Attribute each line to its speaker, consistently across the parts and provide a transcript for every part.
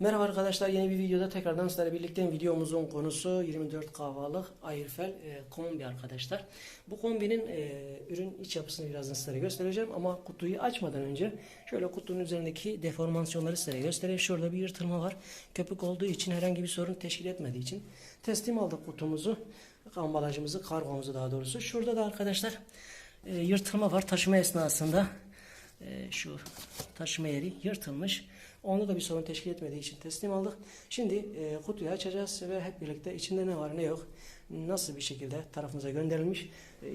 Speaker 1: Merhaba arkadaşlar yeni bir videoda tekrardan sizlerle birlikte videomuzun konusu 24 kahvalık Airfel e, kombi arkadaşlar. Bu kombinin e, ürün iç yapısını birazdan sizlere göstereceğim ama kutuyu açmadan önce şöyle kutunun üzerindeki deformasyonları sizlere göstereyim. Şurada bir yırtılma var. Köpük olduğu için herhangi bir sorun teşkil etmediği için teslim aldık kutumuzu, ambalajımızı, kargomuzu daha doğrusu. Şurada da arkadaşlar e, yırtılma var taşıma esnasında. E, şu taşıma yeri yırtılmış. Onda da bir sorun teşkil etmediği için teslim aldık. Şimdi e, kutuyu açacağız ve hep birlikte içinde ne var ne yok nasıl bir şekilde tarafımıza gönderilmiş e,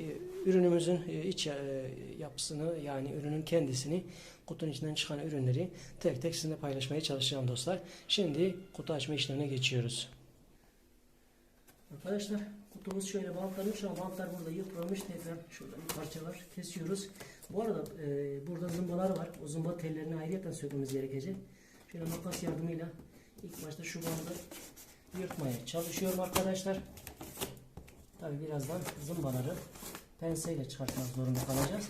Speaker 1: ürünümüzün e, iç e, yapısını yani ürünün kendisini kutunun içinden çıkan ürünleri tek tek sizinle paylaşmaya çalışacağım dostlar. Şimdi kutu açma işlemine geçiyoruz. Arkadaşlar kutumuz şöyle bantlanmış ama bantlar burada yıpranmış tekrar şurada bir parça var kesiyoruz. Bu arada e, burada zımbalar var. O zımba tellerini ayrıca sökmemiz gerekecek. Şöyle makas yardımıyla ilk başta şu bandı yırtmaya çalışıyorum arkadaşlar. Tabi birazdan zımbaları penseyle çıkartmak zorunda kalacağız.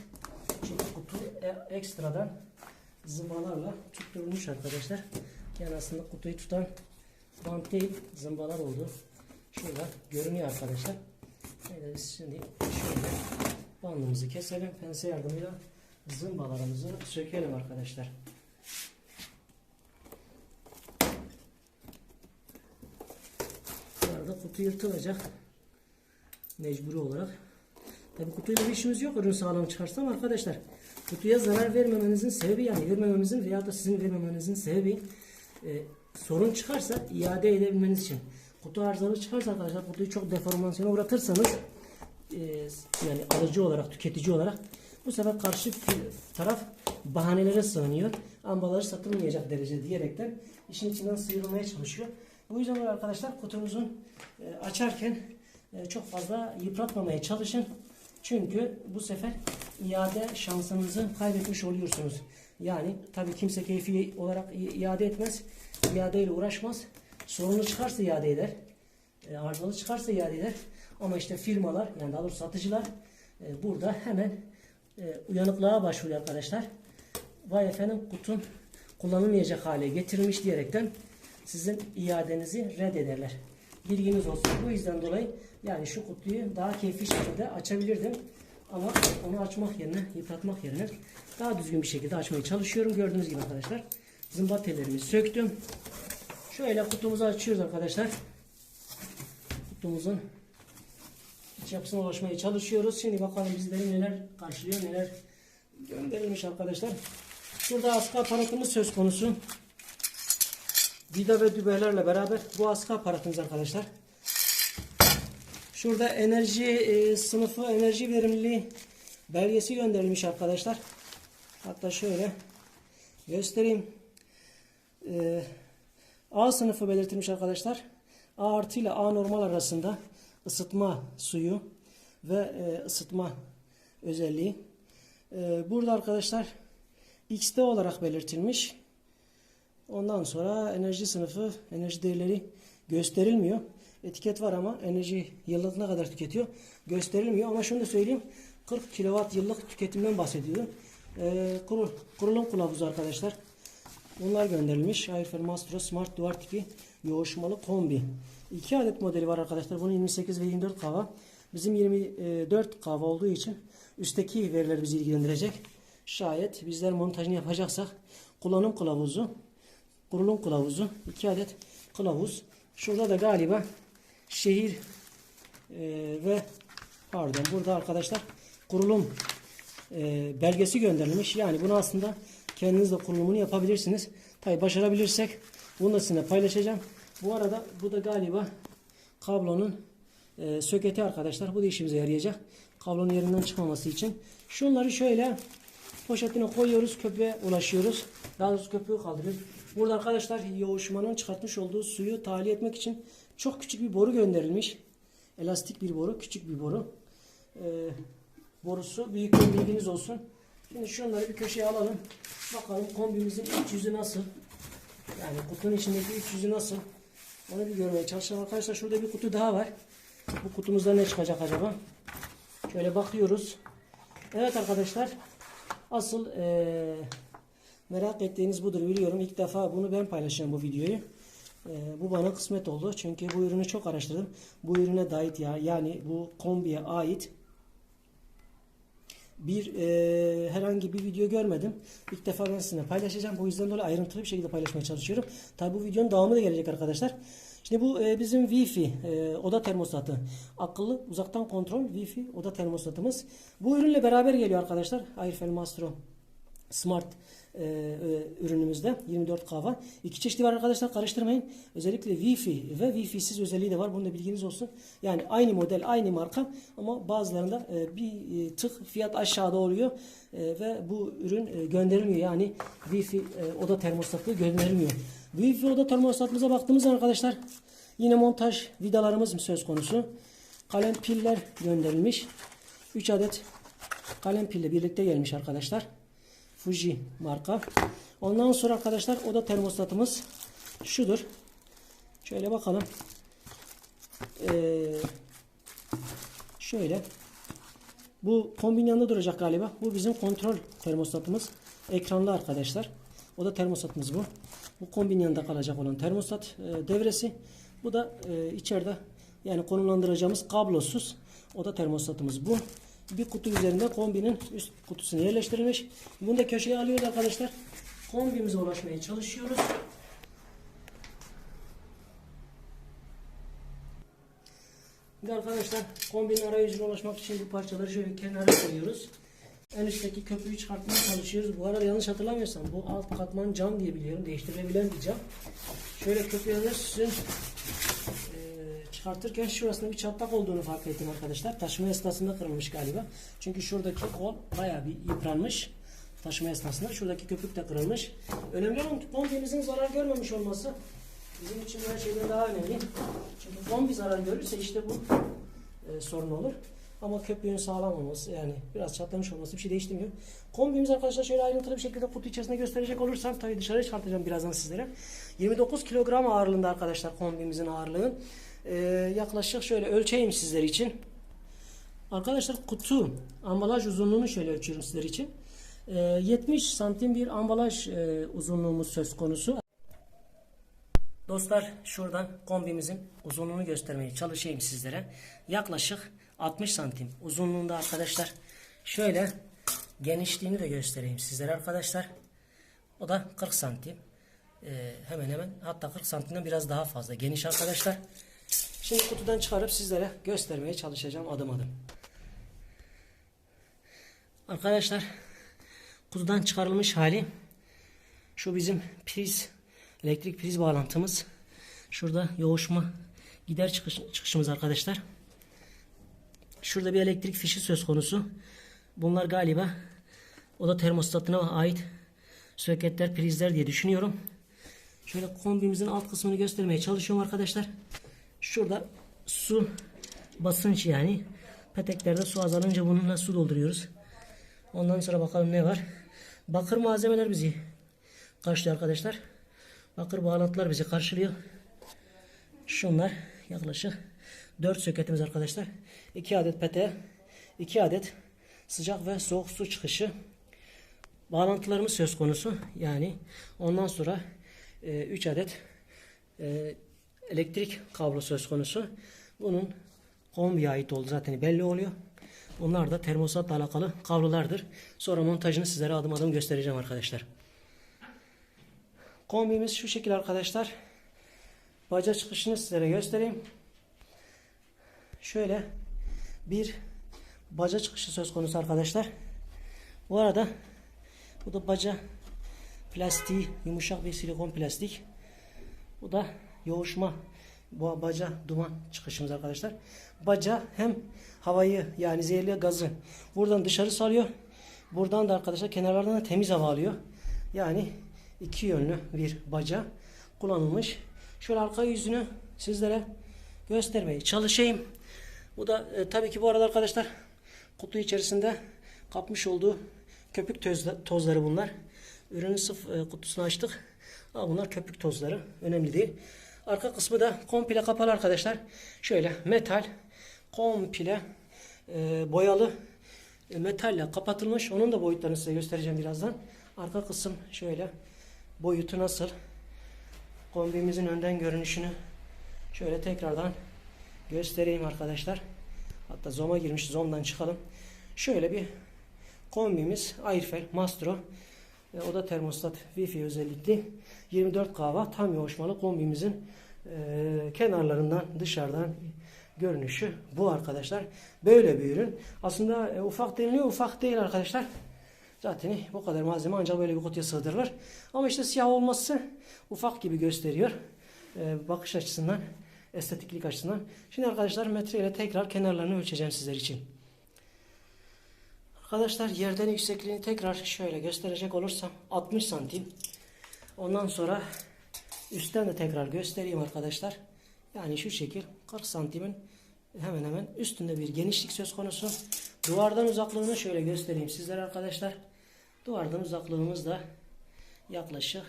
Speaker 1: Çünkü kutu e- ekstradan zımbalarla tutturulmuş arkadaşlar. Yani aslında kutuyu tutan bant değil zımbalar oldu. Şurada görünüyor arkadaşlar. Evet, biz şimdi şöyle bandımızı keselim. Pense yardımıyla zımbalarımızı sökelim arkadaşlar. Bu arada kutu yırtılacak. Mecburi olarak. Tabi kutuyla bir işimiz yok ürün sağlam çıkarsam arkadaşlar. Kutuya zarar vermemenizin sebebi yani vermememizin veya da sizin vermemenizin sebebi e, sorun çıkarsa iade edebilmeniz için. Kutu arızalı çıkarsa arkadaşlar kutuyu çok deformasyona uğratırsanız e, yani alıcı olarak tüketici olarak bu sefer karşı taraf bahanelere sığınıyor. Ambalajı satılmayacak derece diyerekten işin içinden sıyrılmaya çalışıyor. Bu yüzden arkadaşlar kutunuzun e, açarken e, çok fazla yıpratmamaya çalışın. Çünkü bu sefer iade şansınızı kaybetmiş oluyorsunuz. Yani tabii kimse keyfi olarak iade etmez. İadeyle uğraşmaz. Sorunu çıkarsa iade eder. E, çıkarsa iade eder. Ama işte firmalar yani daha doğrusu satıcılar e, burada hemen uyanıklığa başvuruyor arkadaşlar. Vay efendim kutun kullanılmayacak hale getirilmiş diyerekten sizin iadenizi reddederler. Bilginiz olsun. Bu yüzden dolayı yani şu kutuyu daha keyifli şekilde açabilirdim. Ama onu açmak yerine, yıpratmak yerine daha düzgün bir şekilde açmaya çalışıyorum. Gördüğünüz gibi arkadaşlar. Zımba tellerimi söktüm. Şöyle kutumuzu açıyoruz arkadaşlar. Kutumuzun iç yapısına ulaşmaya çalışıyoruz. Şimdi bakalım bizleri neler karşılıyor, neler gönderilmiş arkadaşlar. Şurada askı aparatımız söz konusu. Vida ve dübelerle beraber bu askı aparatımız arkadaşlar. Şurada enerji e, sınıfı, enerji verimliliği belgesi gönderilmiş arkadaşlar. Hatta şöyle göstereyim. E, A sınıfı belirtilmiş arkadaşlar. A artı ile A normal arasında ısıtma suyu ve e, ısıtma özelliği. E, burada arkadaşlar XT olarak belirtilmiş. Ondan sonra enerji sınıfı, enerji değerleri gösterilmiyor. Etiket var ama enerji yıllık ne kadar tüketiyor gösterilmiyor. Ama şunu da söyleyeyim. 40 kW yıllık tüketimden bahsediyorum. Ee, kurul, kurulum kılavuzu arkadaşlar. Bunlar gönderilmiş. Airfel Mastro Smart Duvar tipi yoğuşmalı kombi. 2 adet modeli var arkadaşlar. Bunun 28 ve 24 kahva. Bizim 24 kahva olduğu için üstteki veriler bizi ilgilendirecek. Şayet bizler montajını yapacaksak kullanım kılavuzu, kurulum kılavuzu, 2 adet kılavuz. Şurada da galiba şehir e, ve pardon burada arkadaşlar kurulum e, belgesi gönderilmiş. Yani bunu aslında kendiniz de kurulumunu yapabilirsiniz. Tabi başarabilirsek bunu da sizinle paylaşacağım. Bu arada bu da galiba kablonun e, söketi arkadaşlar. Bu da işimize yarayacak. Kablonun yerinden çıkmaması için. Şunları şöyle poşetine koyuyoruz. Köpüğe ulaşıyoruz. Daha doğrusu köpüğü kaldırıyoruz. Burada arkadaşlar yoğuşmanın çıkartmış olduğu suyu tahliye etmek için çok küçük bir boru gönderilmiş. Elastik bir boru, küçük bir boru. Ee, borusu büyük bilginiz olsun. Şimdi şunları bir köşeye alalım. Bakalım kombimizin iç yüzü nasıl? Yani kutunun içindeki iç yüzü nasıl? Onu bir görmeye çalışalım. Arkadaşlar şurada bir kutu daha var. Bu kutumuzda ne çıkacak acaba? Şöyle bakıyoruz. Evet arkadaşlar. Asıl eee Merak ettiğiniz budur biliyorum. İlk defa bunu ben paylaşacağım bu videoyu. Ee, bu bana kısmet oldu. Çünkü bu ürünü çok araştırdım. Bu ürüne dair ya yani bu kombiye ait bir e, herhangi bir video görmedim. İlk defa ben sizinle paylaşacağım. Bu yüzden dolayı ayrıntılı bir şekilde paylaşmaya çalışıyorum. Tabi bu videonun devamı da gelecek arkadaşlar. Şimdi bu e, bizim Wi-Fi e, oda termostatı. Akıllı uzaktan kontrol Wi-Fi oda termostatımız. Bu ürünle beraber geliyor arkadaşlar. Airfel Mastro Smart e, e, ürünümüzde 24 kahve. İki çeşidi var arkadaşlar karıştırmayın. Özellikle Wi-Fi ve Wi-Fi'siz özelliği de var. Bunu da bilginiz olsun. Yani aynı model, aynı marka ama bazılarında e, bir e, tık fiyat aşağıda oluyor e, ve bu ürün e, gönderilmiyor. Yani Wi-Fi e, oda termostatı gönderilmiyor. Wi-Fi oda termostatımıza baktığımız zaman arkadaşlar yine montaj vidalarımız söz konusu. Kalem piller gönderilmiş. 3 adet kalem pille birlikte gelmiş arkadaşlar. Fuji marka. Ondan sonra arkadaşlar oda termostatımız şudur. Şöyle bakalım. Ee, şöyle. Bu kombin yanında duracak galiba. Bu bizim kontrol termostatımız. Ekranlı arkadaşlar. Oda termostatımız bu. Bu kombin yanında kalacak olan termostat e, devresi. Bu da e, içeride yani konumlandıracağımız kablosuz oda termostatımız bu. Bir kutu üzerinde kombinin üst kutusuna yerleştirilmiş. Bunu da köşeye alıyoruz arkadaşlar. Kombimize ulaşmaya çalışıyoruz. Şimdi arkadaşlar kombinin arayüzüne ulaşmak için bu parçaları şöyle kenara koyuyoruz. En üstteki köpüğü çıkartmaya çalışıyoruz. Bu arada yanlış hatırlamıyorsam bu alt katman cam diye biliyorum. Değiştirilebilen bir cam. Şöyle köpüğü alıyorsun. Çıkartırken şurasında bir çatlak olduğunu fark ettim arkadaşlar. Taşıma esnasında kırılmış galiba. Çünkü şuradaki kol bayağı bir yıpranmış. Taşıma esnasında. Şuradaki köpük de kırılmış. Önemli olan kombimizin zarar görmemiş olması. Bizim için her şeyden daha önemli. Çünkü kombi zarar görürse işte bu e, sorun olur. Ama köpüğün sağlam olması yani biraz çatlamış olması bir şey değiştirmiyor. Kombimiz arkadaşlar şöyle ayrıntılı bir şekilde kutu içerisinde gösterecek olursam tabii dışarı çıkartacağım birazdan sizlere. 29 kilogram ağırlığında arkadaşlar kombimizin ağırlığı. Ee, yaklaşık şöyle ölçeyim sizler için. Arkadaşlar kutu ambalaj uzunluğunu şöyle ölçüyorum sizler için. Ee, 70 santim bir ambalaj e, uzunluğumuz söz konusu. Dostlar şuradan kombimizin uzunluğunu göstermeye çalışayım sizlere. Yaklaşık 60 santim uzunluğunda arkadaşlar. Şöyle genişliğini de göstereyim sizlere arkadaşlar. O da 40 santim. Ee, hemen hemen hatta 40 santimden biraz daha fazla geniş arkadaşlar. Şimdi kutudan çıkarıp sizlere göstermeye çalışacağım adım adım. Arkadaşlar kutudan çıkarılmış hali şu bizim priz elektrik priz bağlantımız. Şurada yoğuşma gider çıkış, çıkışımız arkadaşlar. Şurada bir elektrik fişi söz konusu. Bunlar galiba oda termostatına ait soketler, prizler diye düşünüyorum. Şöyle kombimizin alt kısmını göstermeye çalışıyorum arkadaşlar. Şurada su basınç yani. Peteklerde su azalınca bununla su dolduruyoruz. Ondan sonra bakalım ne var. Bakır malzemeler bizi karşılıyor arkadaşlar. Bakır bağlantılar bizi karşılıyor. Şunlar yaklaşık 4 soketimiz arkadaşlar. 2 adet pete, 2 adet sıcak ve soğuk su çıkışı bağlantılarımız söz konusu. Yani ondan sonra 3 adet e, elektrik kablo söz konusu. Bunun kombiye ait olduğu zaten belli oluyor. Bunlar da termosatla alakalı kablolardır. Sonra montajını sizlere adım adım göstereceğim arkadaşlar. Kombimiz şu şekilde arkadaşlar. Baca çıkışını sizlere göstereyim. Şöyle bir baca çıkışı söz konusu arkadaşlar. Bu arada bu da baca plastiği yumuşak bir silikon plastik. Bu da yoğuşma bu baca duman çıkışımız arkadaşlar. Baca hem havayı yani zehirli gazı buradan dışarı salıyor. Buradan da arkadaşlar kenarlardan da temiz hava alıyor. Yani iki yönlü bir baca kullanılmış. Şöyle arka yüzünü sizlere göstermeye çalışayım. Bu da e, tabii ki bu arada arkadaşlar kutu içerisinde kapmış olduğu köpük tozla, tozları bunlar. Ürünün sıf e, kutusunu açtık. Ama bunlar köpük tozları. Önemli değil. Arka kısmı da komple kapalı arkadaşlar. Şöyle metal komple e, boyalı e, metalle kapatılmış. Onun da boyutlarını size göstereceğim birazdan. Arka kısım şöyle. Boyutu nasıl? Kombimizin önden görünüşünü şöyle tekrardan göstereyim arkadaşlar. Hatta zoom'a girmiş. Zoom'dan çıkalım. Şöyle bir kombimiz Airfel Mastro e, oda termostat Wi-Fi özellikli 24 kahva tam yoğuşmalı kombimizin e, kenarlarından dışarıdan görünüşü bu arkadaşlar. Böyle bir ürün. Aslında e, ufak deniliyor ufak değil arkadaşlar. Zaten bu kadar malzeme ancak böyle bir kutuya sığdırılır. Ama işte siyah olması ufak gibi gösteriyor. E, bakış açısından, estetiklik açısından. Şimdi arkadaşlar metreyle tekrar kenarlarını ölçeceğim sizler için. Arkadaşlar yerden yüksekliğini tekrar şöyle gösterecek olursam 60 santim. Ondan sonra üstten de tekrar göstereyim arkadaşlar. Yani şu şekil 40 santimin hemen hemen üstünde bir genişlik söz konusu. Duvardan uzaklığını şöyle göstereyim sizlere arkadaşlar. Duvardan uzaklığımız da yaklaşık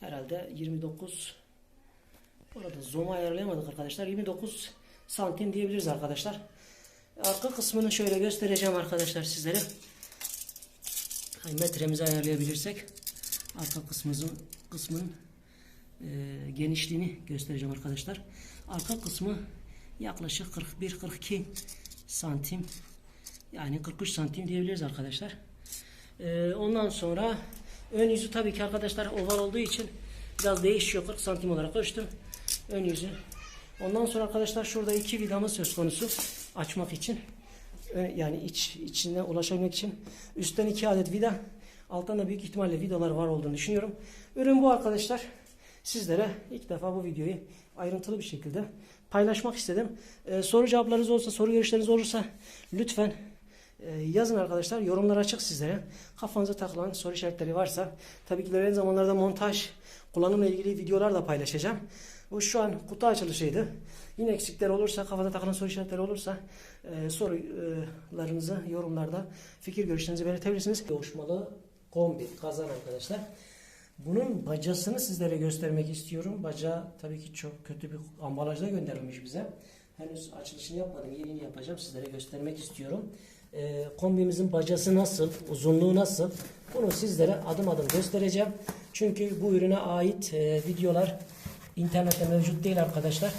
Speaker 1: herhalde 29 Burada zoom'u ayarlayamadık arkadaşlar. 29 santim diyebiliriz arkadaşlar. Arka kısmını şöyle göstereceğim arkadaşlar sizlere. Hani metremizi ayarlayabilirsek arka kısmımızın kısmının e, genişliğini göstereceğim arkadaşlar. Arka kısmı yaklaşık 41-42 santim yani 43 santim diyebiliriz arkadaşlar. E, ondan sonra ön yüzü tabii ki arkadaşlar oval olduğu için biraz değişiyor. 40 santim olarak ölçtüm. Ön yüzü. Ondan sonra arkadaşlar şurada iki vidamız söz konusu açmak için. Yani iç içine ulaşabilmek için üstten iki adet vida, alttan da büyük ihtimalle vidalar var olduğunu düşünüyorum. Ürün bu arkadaşlar. Sizlere ilk defa bu videoyu ayrıntılı bir şekilde paylaşmak istedim. Ee, soru cevaplarınız olursa, soru görüşleriniz olursa lütfen e, yazın arkadaşlar. Yorumlar açık sizlere. Kafanıza takılan soru işaretleri varsa tabii ki ilerleyen zamanlarda montaj, kullanımla ilgili videolar da paylaşacağım. Bu şu an kutu açılışıydı. Yine eksikler olursa, kafada takılan soru işaretleri olursa e, sorularınızı yorumlarda fikir görüşlerinizi belirtebilirsiniz. Yoğuşmalı kombi kazan arkadaşlar. Bunun bacasını sizlere göstermek istiyorum. Baca tabii ki çok kötü bir ambalajda gönderilmiş bize. Henüz açılışını yapmadım. Yeni yapacağım. Sizlere göstermek istiyorum. E, kombimizin bacası nasıl? Uzunluğu nasıl? Bunu sizlere adım adım göstereceğim. Çünkü bu ürüne ait e, videolar internette mevcut değil arkadaşlar.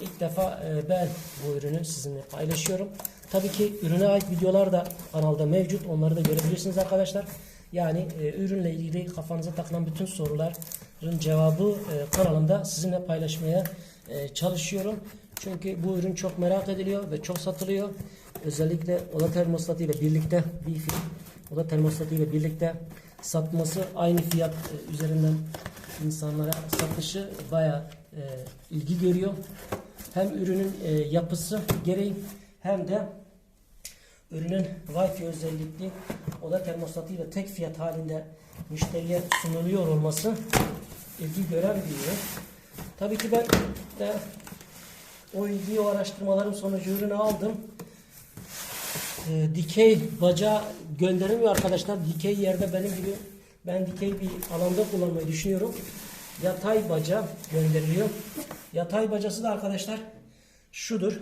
Speaker 1: İlk defa e, ben bu ürünü sizinle paylaşıyorum. Tabii ki ürüne ait videolar da kanalda mevcut. Onları da görebilirsiniz arkadaşlar. Yani e, ürünle ilgili kafanıza takılan bütün soruların cevabı e, kanalımda sizinle paylaşmaya çalışıyorum. Çünkü bu ürün çok merak ediliyor ve çok satılıyor. Özellikle oda termostatı ile birlikte bir oda termostatı ile birlikte satması aynı fiyat e, üzerinden insanlara satışı bayağı e, ilgi görüyor. Hem ürünün e, yapısı gereği hem de ürünün Wi-Fi özellikli oda termostatıyla tek fiyat halinde müşteriye sunuluyor olması ilgi gören bir ürün. Tabii ki ben de o ilgiyi o araştırmalarım sonucu ürünü aldım. E, dikey baca gönderilmiyor arkadaşlar. Dikey yerde benim gibi ben dikey bir alanda kullanmayı düşünüyorum. Yatay baca gönderiliyor. Yatay bacası da arkadaşlar şudur.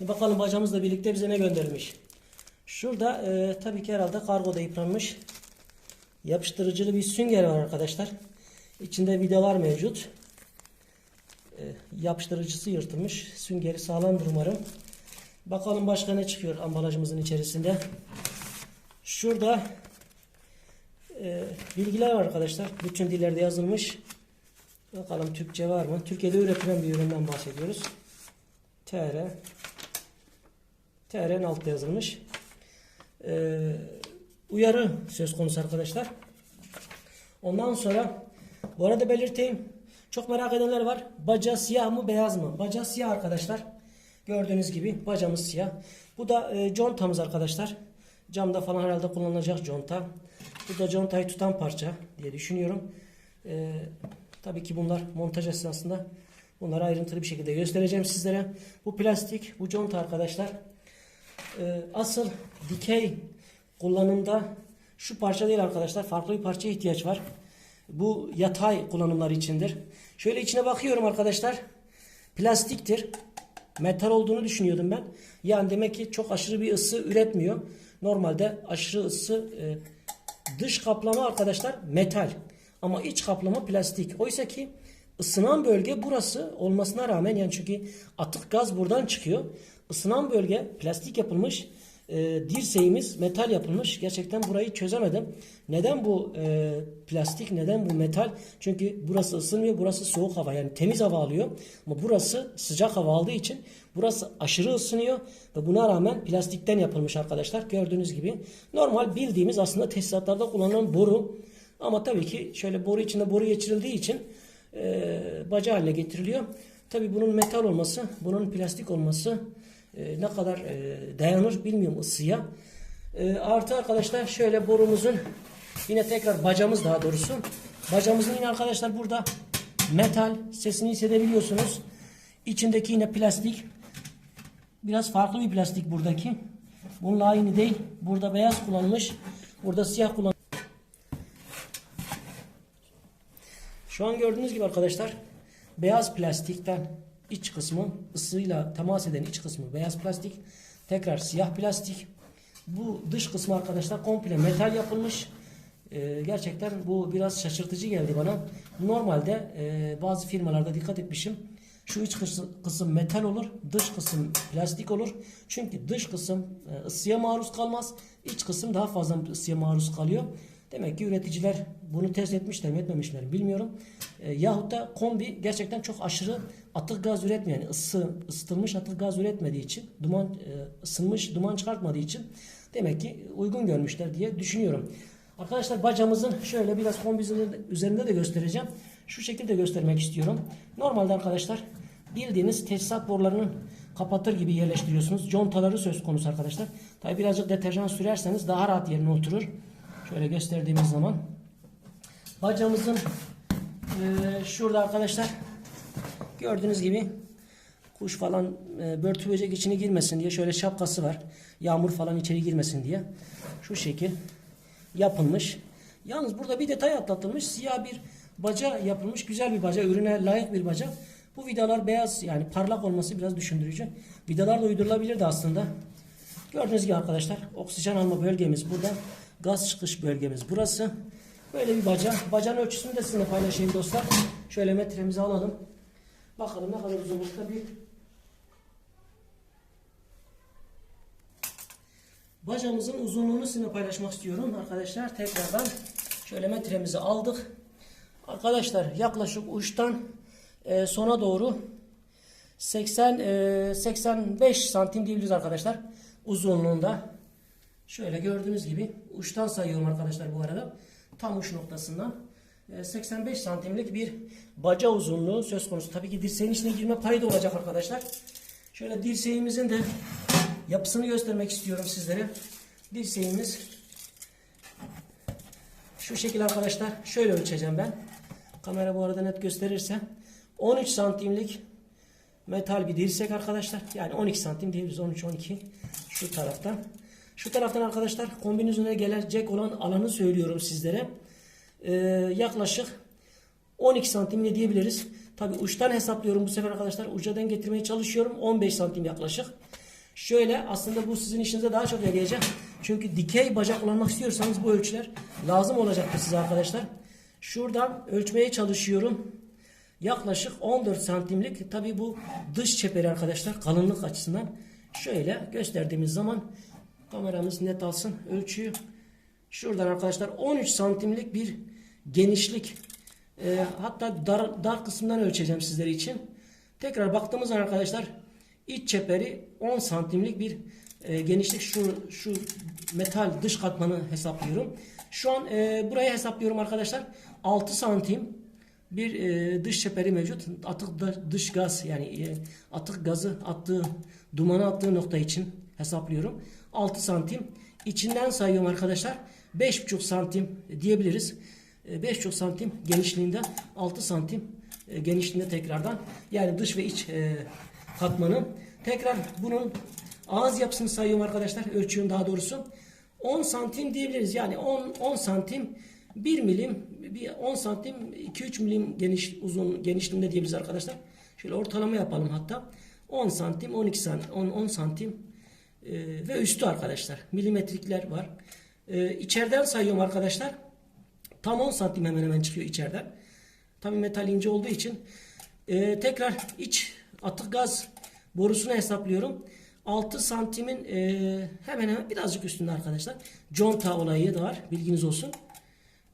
Speaker 1: Bir bakalım bacamızla birlikte bize ne gönderilmiş. Şurada e, tabii ki herhalde kargoda yıpranmış. Yapıştırıcılı bir sünger var arkadaşlar. İçinde vidalar mevcut. E, yapıştırıcısı yırtılmış. Süngeri sağlamdır umarım. Bakalım başka ne çıkıyor ambalajımızın içerisinde. Şurada e, bilgiler var arkadaşlar. Bütün dillerde yazılmış. Bakalım Türkçe var mı? Türkiye'de üretilen bir üründen bahsediyoruz. TR TR'nin altta yazılmış. Ee, uyarı söz konusu arkadaşlar. Ondan sonra bu arada belirteyim. Çok merak edenler var. Baca siyah mı beyaz mı? Baca siyah arkadaşlar. Gördüğünüz gibi bacamız siyah. Bu da e, contamız arkadaşlar. Camda falan herhalde kullanılacak conta. Bu da contayı tutan parça diye düşünüyorum. E, tabii ki bunlar montaj esnasında bunları ayrıntılı bir şekilde göstereceğim sizlere. Bu plastik, bu conta arkadaşlar. E, asıl dikey kullanımda şu parça değil arkadaşlar. Farklı bir parçaya ihtiyaç var. Bu yatay kullanımlar içindir. Şöyle içine bakıyorum arkadaşlar. Plastiktir. Metal olduğunu düşünüyordum ben. Yani demek ki çok aşırı bir ısı üretmiyor. Normalde aşırı ısı e, dış kaplama arkadaşlar metal ama iç kaplama plastik. Oysa ki ısınan bölge burası olmasına rağmen yani çünkü atık gaz buradan çıkıyor. Isınan bölge plastik yapılmış. E, dirseğimiz metal yapılmış. Gerçekten burayı çözemedim. Neden bu e, plastik, neden bu metal? Çünkü burası ısınmıyor, burası soğuk hava yani temiz hava alıyor. Ama burası sıcak hava aldığı için burası aşırı ısınıyor ve buna rağmen plastikten yapılmış arkadaşlar. Gördüğünüz gibi normal bildiğimiz aslında tesisatlarda kullanılan boru. Ama tabii ki şöyle boru içinde boru geçirildiği için e, baca haline getiriliyor. Tabii bunun metal olması, bunun plastik olması e, ne kadar e, dayanır bilmiyorum ısıya. E, artı arkadaşlar şöyle borumuzun yine tekrar bacamız daha doğrusu. Bacamızın yine arkadaşlar burada metal sesini hissedebiliyorsunuz. İçindeki yine plastik. Biraz farklı bir plastik buradaki. Bununla aynı değil. Burada beyaz kullanılmış. Burada siyah kullanılmış. Şu an gördüğünüz gibi arkadaşlar beyaz plastikten iç kısmı ısıyla temas eden iç kısmı beyaz plastik. Tekrar siyah plastik. Bu dış kısmı arkadaşlar komple metal yapılmış. Ee, gerçekten bu biraz şaşırtıcı geldi bana. Normalde e, bazı firmalarda dikkat etmişim. Şu iç kısım, kısım metal olur, dış kısım plastik olur. Çünkü dış kısım e, ısıya maruz kalmaz, iç kısım daha fazla ısıya maruz kalıyor. Demek ki üreticiler bunu test etmişler mi etmemişler mi bilmiyorum. E, yahut da kombi gerçekten çok aşırı atık gaz üretmeyen, ısı, ısıtılmış atık gaz üretmediği için, duman e, ısınmış duman çıkartmadığı için demek ki uygun görmüşler diye düşünüyorum. Arkadaşlar bacamızın şöyle biraz kombisinin üzerinde de göstereceğim. Şu şekilde göstermek istiyorum. Normalde arkadaşlar bildiğiniz tesisat borularının kapatır gibi yerleştiriyorsunuz. Contaları söz konusu arkadaşlar. Tabi birazcık deterjan sürerseniz daha rahat yerine oturur. Şöyle gösterdiğimiz zaman. Bacamızın e, şurada arkadaşlar gördüğünüz gibi kuş falan e, börtü böcek içine girmesin diye şöyle şapkası var. Yağmur falan içeri girmesin diye. Şu şekil yapılmış. Yalnız burada bir detay atlatılmış. Siyah bir baca yapılmış. Güzel bir baca. Ürüne layık bir baca. Bu vidalar beyaz yani parlak olması biraz düşündürücü. Vidalar da uydurulabilirdi aslında. Gördüğünüz gibi arkadaşlar oksijen alma bölgemiz burada. Gaz çıkış bölgemiz burası. Böyle bir baca. Bacanın ölçüsünü de sizinle paylaşayım dostlar. Şöyle metremizi alalım. Bakalım ne kadar uzunlukta bir Bacamızın uzunluğunu sizinle paylaşmak istiyorum arkadaşlar. Tekrardan şöyle metremizi aldık. Arkadaşlar yaklaşık uçtan e, sona doğru 80 e, 85 santim diyebiliriz arkadaşlar. Uzunluğunda. Şöyle gördüğünüz gibi uçtan sayıyorum arkadaşlar bu arada. Tam uç noktasından. E, 85 santimlik bir baca uzunluğu söz konusu. Tabii ki dirseğin içine girme payı da olacak arkadaşlar. Şöyle dirseğimizin de yapısını göstermek istiyorum sizlere. Dirseğimiz şu şekil arkadaşlar. Şöyle ölçeceğim ben. Kamera bu arada net gösterirse 13 santimlik metal bir dirsek arkadaşlar. Yani 12 santim diyebiliriz. 13-12 şu taraftan. Şu taraftan arkadaşlar kombin üzerine gelecek olan alanı söylüyorum sizlere. Ee, yaklaşık 12 santim ne diyebiliriz. Tabi uçtan hesaplıyorum bu sefer arkadaşlar. Ucadan getirmeye çalışıyorum. 15 santim yaklaşık. Şöyle aslında bu sizin işinize daha çok yarayacak. Çünkü dikey bacak kullanmak istiyorsanız bu ölçüler lazım olacaktır size arkadaşlar. Şuradan ölçmeye çalışıyorum. Yaklaşık 14 santimlik. Tabi bu dış çeperi arkadaşlar kalınlık açısından. Şöyle gösterdiğimiz zaman kameramız net alsın ölçüyü. Şuradan arkadaşlar 13 santimlik bir genişlik. E, hatta dar, dar kısımdan ölçeceğim sizler için. Tekrar baktığımız zaman arkadaşlar iç çeperi 10 santimlik bir e, genişlik şu şu metal dış katmanı hesaplıyorum. Şu an e, buraya hesaplıyorum arkadaşlar. 6 santim bir e, dış çeperi mevcut. Atık da, dış gaz yani e, atık gazı attığı dumanı attığı nokta için hesaplıyorum. 6 santim. İçinden sayıyorum arkadaşlar. 5,5 santim diyebiliriz. E, 5,5 santim genişliğinde 6 santim e, genişliğinde tekrardan yani dış ve iç e, katmanı. Tekrar bunun ağız yapısını sayıyorum arkadaşlar. Ölçüyorum daha doğrusu. 10 santim diyebiliriz. Yani 10, 10 santim 1 milim bir 10 santim 2-3 milim geniş uzun genişliğinde diyebiliriz arkadaşlar. Şöyle ortalama yapalım hatta. 10 santim 12 santim 10, 10 santim e, ve üstü arkadaşlar. Milimetrikler var. Ee, içeriden sayıyorum arkadaşlar. Tam 10 santim hemen hemen çıkıyor içeriden. Tabi metal ince olduğu için. Ee, tekrar iç atık gaz borusunu hesaplıyorum. 6 santimin e, hemen hemen birazcık üstünde arkadaşlar. Conta olayı da var. Bilginiz olsun.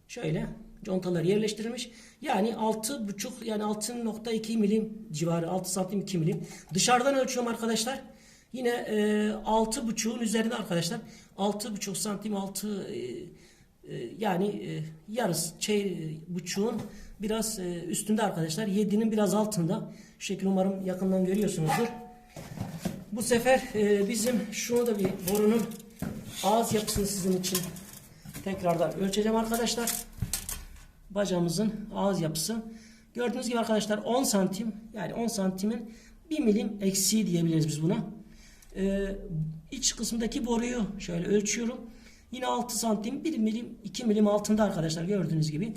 Speaker 1: Şöyle contalar yerleştirilmiş. Yani 6,5 yani 6.2 milim civarı 6 santim 2 milim. Dışarıdan ölçüyorum arkadaşlar. Yine e, 6.5'un üzerinde arkadaşlar. 6.5 santim 6 e, e, yani e, yarısı çey buçuğun biraz e, üstünde arkadaşlar. 7'nin biraz altında. Şu şekilde umarım yakından görüyorsunuzdur. Bu sefer e, bizim şunu da bir borunun ağız yapısını sizin için tekrardan ölçeceğim arkadaşlar. Bacamızın ağız yapısı. Gördüğünüz gibi arkadaşlar 10 santim yani 10 santimin 1 milim eksiği diyebiliriz biz buna. Ee, iç kısmındaki boruyu şöyle ölçüyorum. Yine 6 santim 1 milim 2 milim altında arkadaşlar gördüğünüz gibi.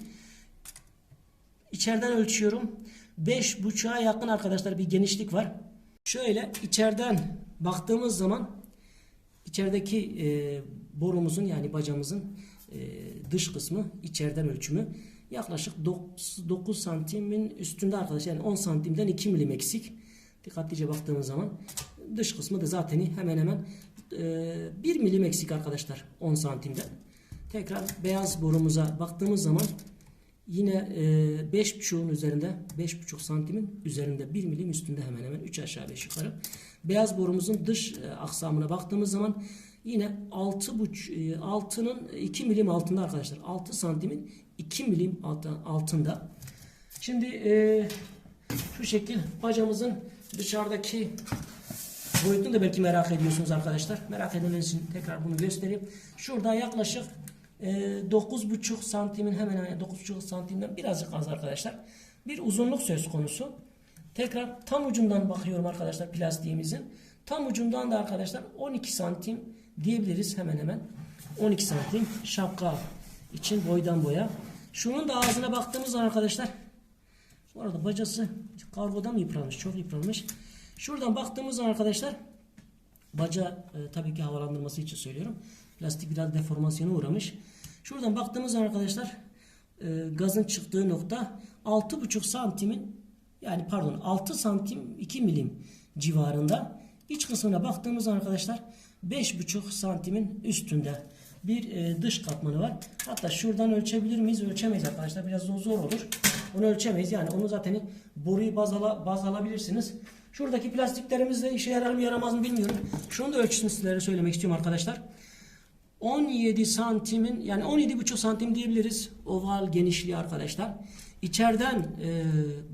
Speaker 1: İçeriden ölçüyorum. 5.5'a yakın arkadaşlar bir genişlik var. Şöyle içeriden baktığımız zaman içerideki e, borumuzun yani bacamızın e, dış kısmı içeriden ölçümü yaklaşık 9, 9 santimin üstünde arkadaşlar yani 10 santimden 2 milim eksik. Dikkatlice baktığımız zaman dış kısmı da zaten hemen hemen e, 1 milim eksik arkadaşlar 10 santimden. Tekrar beyaz borumuza baktığımız zaman yine e, 5.5'un üzerinde 5.5 santimin üzerinde 1 milim üstünde hemen hemen 3 aşağı 5 yukarı. Beyaz borumuzun dış e, aksamına baktığımız zaman yine 6.5 e, 6'nın 2 milim altında arkadaşlar. 6 santimin 2 milim altı- altında. Şimdi e, şu şekil bacamızın dışarıdaki boyutunu da belki merak ediyorsunuz arkadaşlar. Merak edenler için tekrar bunu göstereyim. Şurada yaklaşık e, 9,5 santimin hemen hemen 9,5 santimden birazcık az arkadaşlar. Bir uzunluk söz konusu. Tekrar tam ucundan bakıyorum arkadaşlar plastiğimizin. Tam ucundan da arkadaşlar 12 santim diyebiliriz hemen hemen. 12 santim şapka için boydan boya. Şunun da ağzına baktığımız zaman arkadaşlar bu arada bacası kargodan mı yıpranmış? Çok yıpranmış. Şuradan baktığımız zaman arkadaşlar baca e, tabii ki havalandırması için söylüyorum. Plastik biraz deformasyona uğramış. Şuradan baktığımız zaman arkadaşlar e, gazın çıktığı nokta 6,5 santimin yani pardon 6 santim 2 milim civarında. İç kısmına baktığımız zaman arkadaşlar 5,5 santimin üstünde bir e, dış katmanı var. Hatta şuradan ölçebilir miyiz? Ölçemeyiz arkadaşlar. Biraz zor olur. Onu ölçemeyiz. Yani onu zaten boruyu baz, ala, baz alabilirsiniz. Şuradaki plastiklerimiz de işe yarar mı yaramaz mı bilmiyorum. Şunu da ölçüsünü sizlere söylemek istiyorum arkadaşlar. 17 santimin yani 17,5 santim diyebiliriz oval genişliği arkadaşlar. İçeriden e,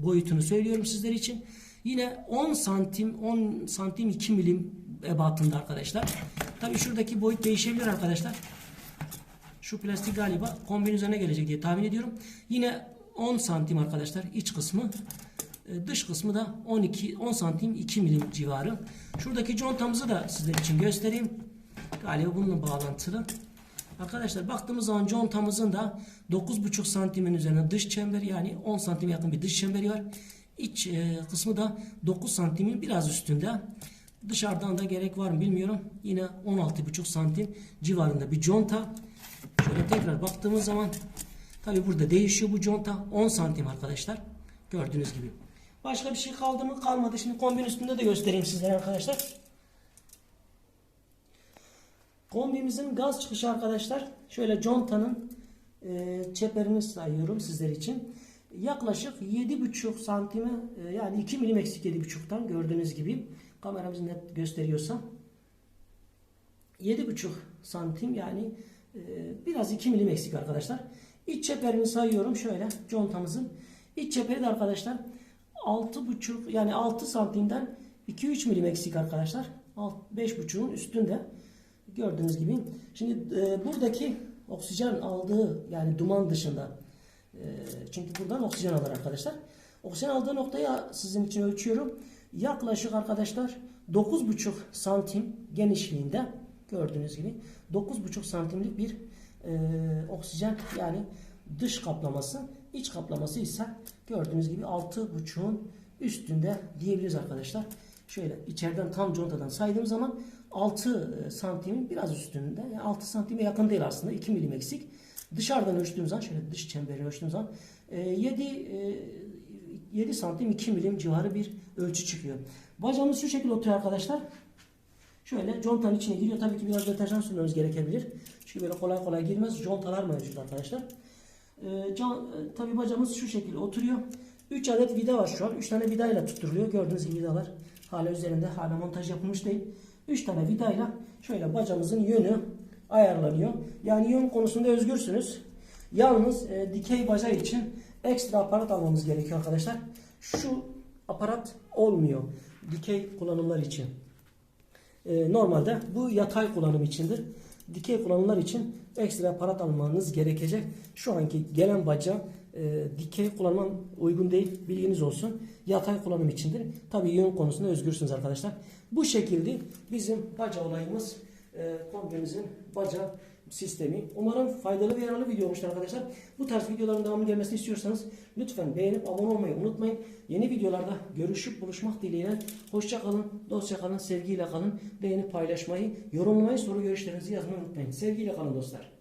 Speaker 1: boyutunu söylüyorum sizler için. Yine 10 santim 10 santim 2 milim ebatında arkadaşlar. Tabii şuradaki boyut değişebilir arkadaşlar. Şu plastik galiba kombin üzerine gelecek diye tahmin ediyorum. Yine 10 santim arkadaşlar iç kısmı. E, Dış kısmı da 12 10 santim 2 milim civarı. Şuradaki contamızı da sizler için göstereyim. Galiba bununla bağlantılı. Arkadaşlar baktığımız zaman contamızın da 9,5 santimin üzerine dış çember yani 10 santim yakın bir dış çemberi var. İç e, kısmı da 9 santimin biraz üstünde. Dışarıdan da gerek var mı bilmiyorum. Yine 16,5 santim civarında bir conta. Şöyle tekrar baktığımız zaman tabi burada değişiyor bu conta. 10 santim arkadaşlar. Gördüğünüz gibi. Başka bir şey kaldı mı? Kalmadı. Şimdi kombin üstünde de göstereyim sizlere arkadaşlar. Kombimizin gaz çıkışı arkadaşlar. Şöyle contanın e, çeperini sayıyorum sizler için. Yaklaşık 7,5 santime e, yani 2 milim eksik 7,5'tan gördüğünüz gibi kameramız net gösteriyorsa 7,5 santim yani e, biraz 2 milim eksik arkadaşlar. İç çeperini sayıyorum şöyle contamızın. İç çeperi de arkadaşlar 6,5 yani 6 santimden 2-3 milim eksik arkadaşlar. 5,5'un üstünde gördüğünüz gibi. Şimdi e, buradaki oksijen aldığı yani duman dışında e, çünkü buradan oksijen alır arkadaşlar. Oksijen aldığı noktayı sizin için ölçüyorum. Yaklaşık arkadaşlar 9,5 santim genişliğinde gördüğünüz gibi 9,5 santimlik bir e, oksijen yani dış kaplaması iç kaplaması ise gördüğünüz gibi 6,5'un üstünde diyebiliriz arkadaşlar. şöyle içeriden tam contadan saydığım zaman 6 santimin biraz üstünde. Yani 6 santime yakın değil aslında. 2 milim eksik. Dışarıdan ölçtüğüm zaman şöyle dış çemberi ölçtüğüm zaman e, 7 e, 7 santim 2 milim civarı bir ölçü çıkıyor. Bacamız şu şekilde oturuyor arkadaşlar. Şöyle contanın içine giriyor. Tabii ki biraz deterjan sürmemiz gerekebilir. Çünkü böyle kolay kolay girmez. Contalar mevcut arkadaşlar. Ee, e, tabii bacamız şu şekilde oturuyor. 3 adet vida var şu an. 3 tane vidayla tutturuluyor. Gördüğünüz gibi vidalar hala üzerinde. Hala montaj yapılmış değil. 3 tane vidayla şöyle bacamızın yönü ayarlanıyor. Yani yön konusunda özgürsünüz. Yalnız e, dikey baca için ekstra aparat almamız gerekiyor arkadaşlar. Şu aparat olmuyor. Dikey kullanımlar için. E, normalde bu yatay kullanım içindir. Dikey kullanımlar için ekstra aparat almanız gerekecek. Şu anki gelen baca e, dikey kullanıma uygun değil. Bilginiz olsun. Yatay kullanım içindir. Tabii yön konusunda özgürsünüz arkadaşlar. Bu şekilde bizim baca olayımız e, kombimizin baca sistemi. Umarım faydalı ve yararlı video olmuştur arkadaşlar. Bu tarz videoların devamı gelmesini istiyorsanız lütfen beğenip abone olmayı unutmayın. Yeni videolarda görüşüp buluşmak dileğiyle. Hoşça kalın, kalın, sevgiyle kalın. Beğenip paylaşmayı, yorumlamayı, soru görüşlerinizi yazmayı unutmayın. Sevgiyle kalın dostlar.